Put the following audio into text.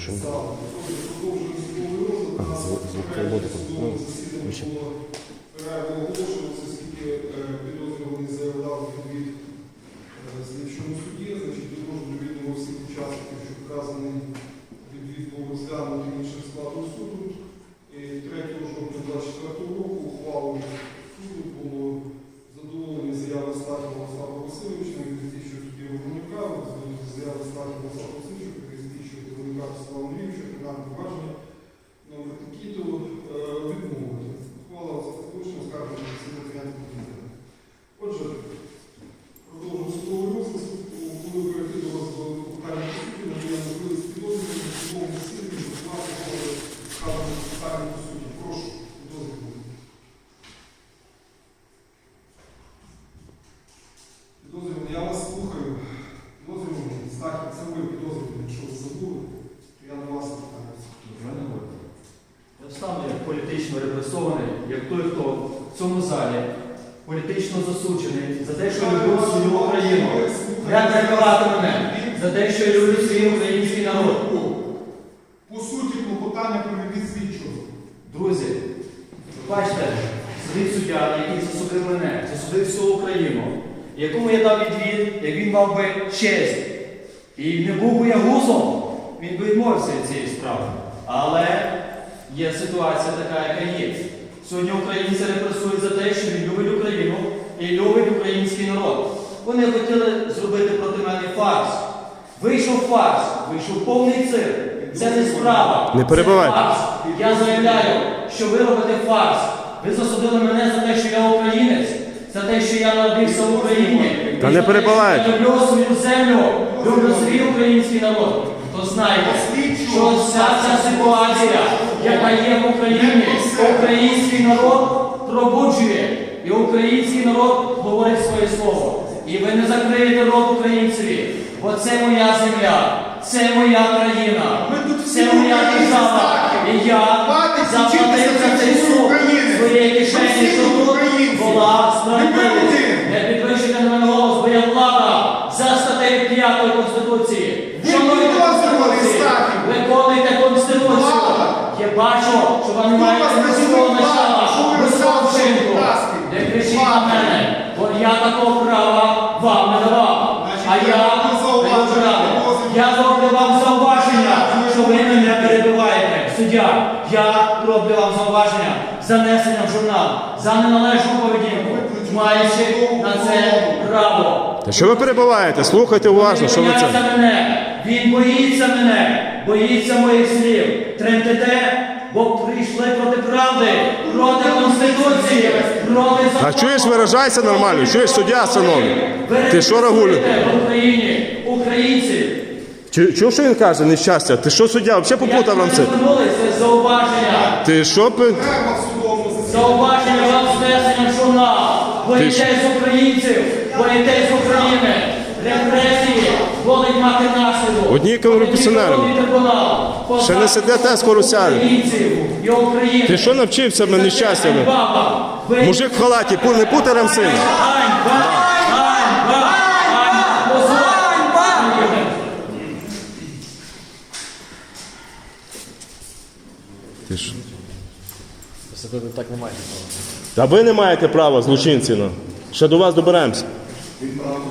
Шуміло. А, звук, звук. Ну, ближче. Політично репресований, як той, хто в цьому залі політично засуджений за те, що люблю свою Україну. Не перебивати мене за те, що я люблю свій український народ. По суті, клопотання про відвід слідчого. Друзі, ви бачите, сидить суддя, який засудив мене, засудив всю Україну, якому я дав відвід, як він мав би честь. І не був би я гусом, він би відмовився від цієї справи. Але є ситуація така, яка є. Сьогодні українці репресують за те, що він любить Україну і любить український народ. Вони хотіли зробити проти мене фарс. Вийшов фарс, вийшов повний цирк. Це не справа. Не перебивайте. Це фарс. Я заявляю, що ви робите фарс. Ви засудили мене за те, що я українець, за те, що я народився в Україні. Та не за те, перебивайте. що Я люблю свою землю, люблю свій український народ. То знайте, що вся ця ситуація, яка є в Україні, український народ пробуджує. І український народ говорить своє слово. І ви не закриєте рот українцеві, бо це моя земля, це моя країна, це моя держава. На мене, бо я такого права вам не давав. А я я зроблю вам зауваження, що ви мене перебиваєте. Суддя, я роблю вам зауваження занесення в журнал за неналежну поведінку, маючи на це право. Та що ви перебуваєте? Слухайте уважно, що ви це. мене, він боїться мене, боїться моїх слів. Тремтете, бо прийшли проти правди, проти Конституції, проти закону. А чуєш, виражайся нормально, чуєш, суддя, синові. Ти що, Рагуль? В Україні, українці. Чу- Чув, що він каже, нещастя? Ти що, суддя, взагалі попутав нам це? Звернулися зауваження. Ти що? пи-. Зауваження вам знесення в журнал. Боїтесь українців, боїтесь України. Будуть мати наслідок. Одні корупціонери. Ще не сидите, скоро сяде. Ти що навчився мене нещастя? Мужик в халаті, пу- не путай сина. Ти що? Так не маєте права. Та ви не маєте права, злочинці. ну. Ще до вас доберемося. Він правду